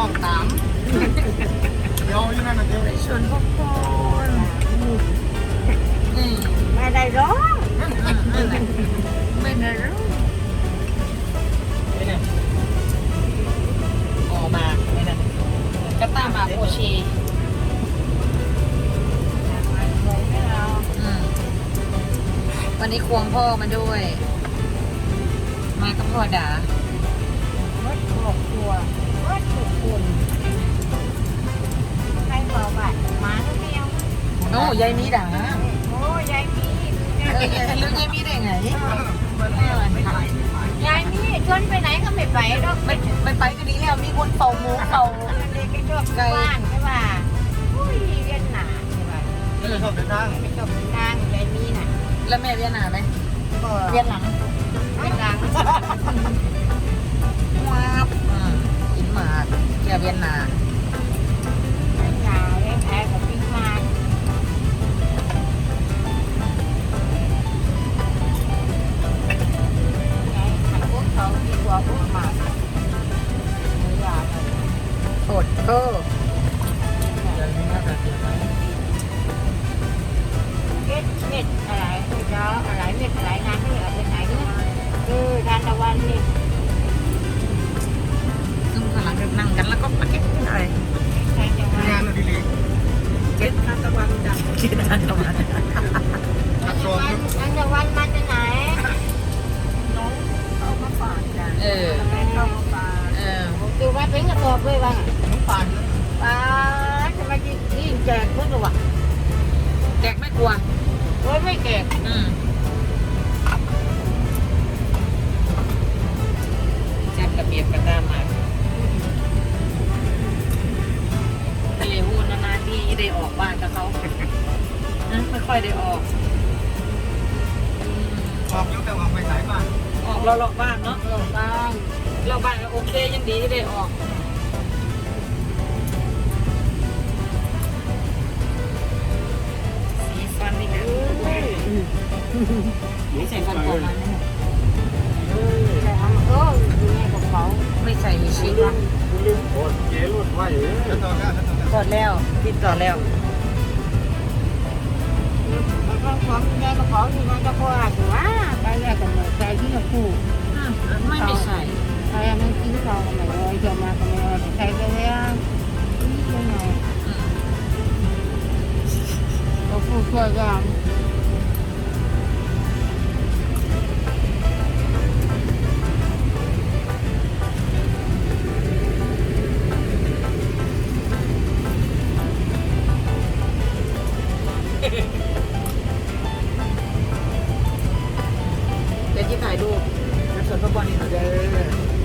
องตามเดี๋ยวอยู่นั่นนะเดี๋ยวไปชวนพ่อพรนี่ไม่ได้ร้องไม่ได้รู้ไปเนี่ยออกมาไอ้นั่นกระต้ามาโอชีไม่เอาอืมวันนี้ควงพ่อมาด้วย มากับพ่อด่าวัด ครอบครัววัดทุกคนใครบอกว่าหมาตัวเดียวโอ้ยายมีด่าโอ้ยายมีเออยายรู้ยายมีได้ไงยายมีชวนไปไหนก็ไม่ไปหรอกไม่ไม่ไปก็ดีแล้วมีคนเป่าหมูเป่าเด็กก็ชอบบ้านใช่ป่ะอุ้ยเวียนหนาใช่ป่ะนี่เลยชอบเดินทางไม่ชอบทางยายมีน่ะแล้วแม่เวียนหนาไหมเวียนหลังเวียนหลัง เวียนหนาเวียนห อบเลยว่ะน้ำปั่นป้าทำไมยิ่งแจกเพื่อนวะแจกไม่กลัวโอ้ยไม่แจกอืมจัดระเบียบกันตามมาทะเลหูนานๆที่ได้ออกบ้านกับเขานะไม่ค่อยได้ออกอืมออกอยู่แต่ว่าไปสายบ้านออกเราหลอกบ้านเนาะหลงบ้างเราบ้านก็โอเคยังดีที่ได้ออก ไม่ใส่ฟันปลอมมาแน่แต่ทำเอออยู่ในกระเป๋าไม่ใส่ชีวะลืมโคตรเก๋รุ่นไว้แล้วต่อแล้วแล้วต่อแล้วกดแล้วติดต่อแล้วมันก็ของในกระเป๋าที่มันจะพอถือว่าไปแรกกันหมดใจที่จะพูดไม่ไม่ใส่ใครมันกินเขาไม่เลยจะมาก็ไม่เลยใครไปแล้วยังไงอืมก็พูดช่วยกัน รูปแล้วส่วนพระบอลนี่หน่อยเด้อ